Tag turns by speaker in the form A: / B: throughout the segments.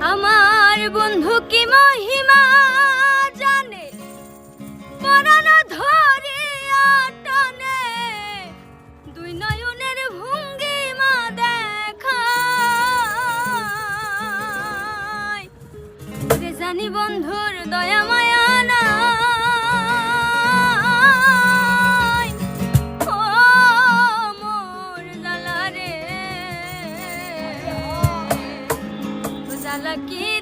A: আমার বন্ধু কি মহিমা জানে? পরানো ধরে টানে। দুই নয়নের ভঙ্গিমা দেখায়। জানি বন্ধুর দয়া lucky.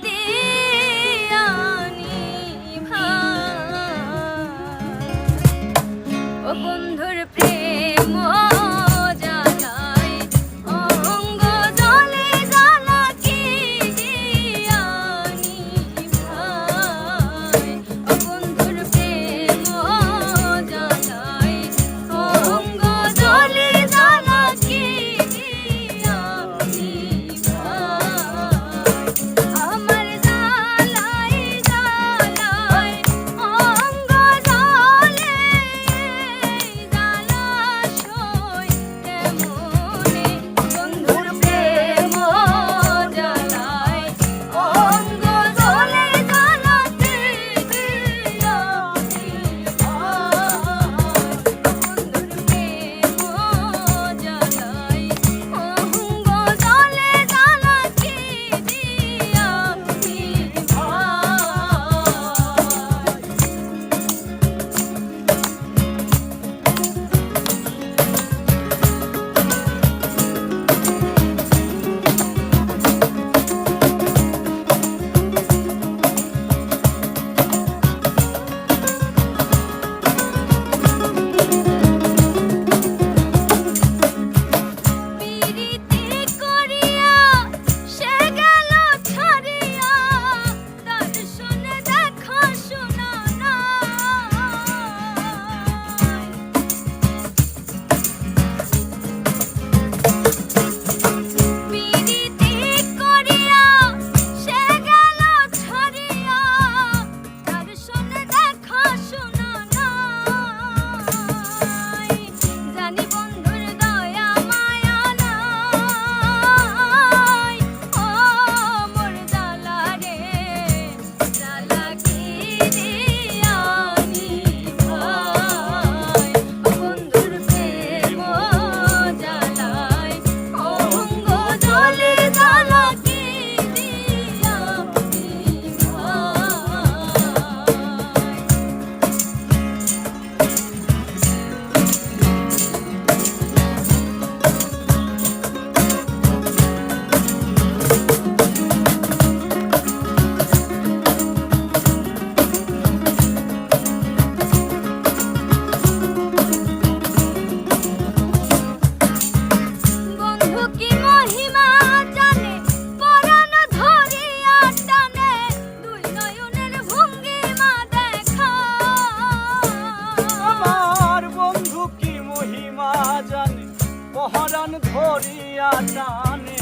A: টানে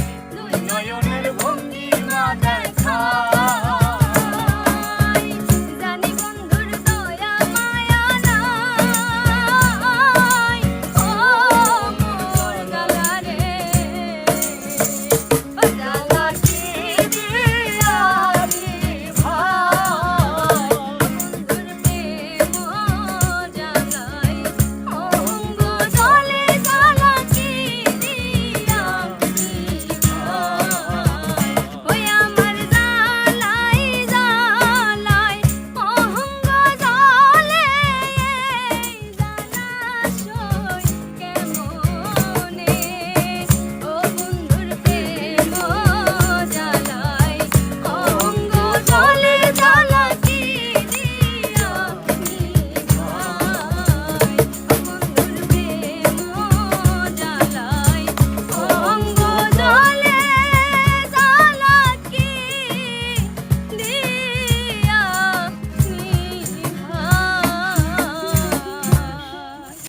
A: নয়নের ভঙ্গিমা দেখায়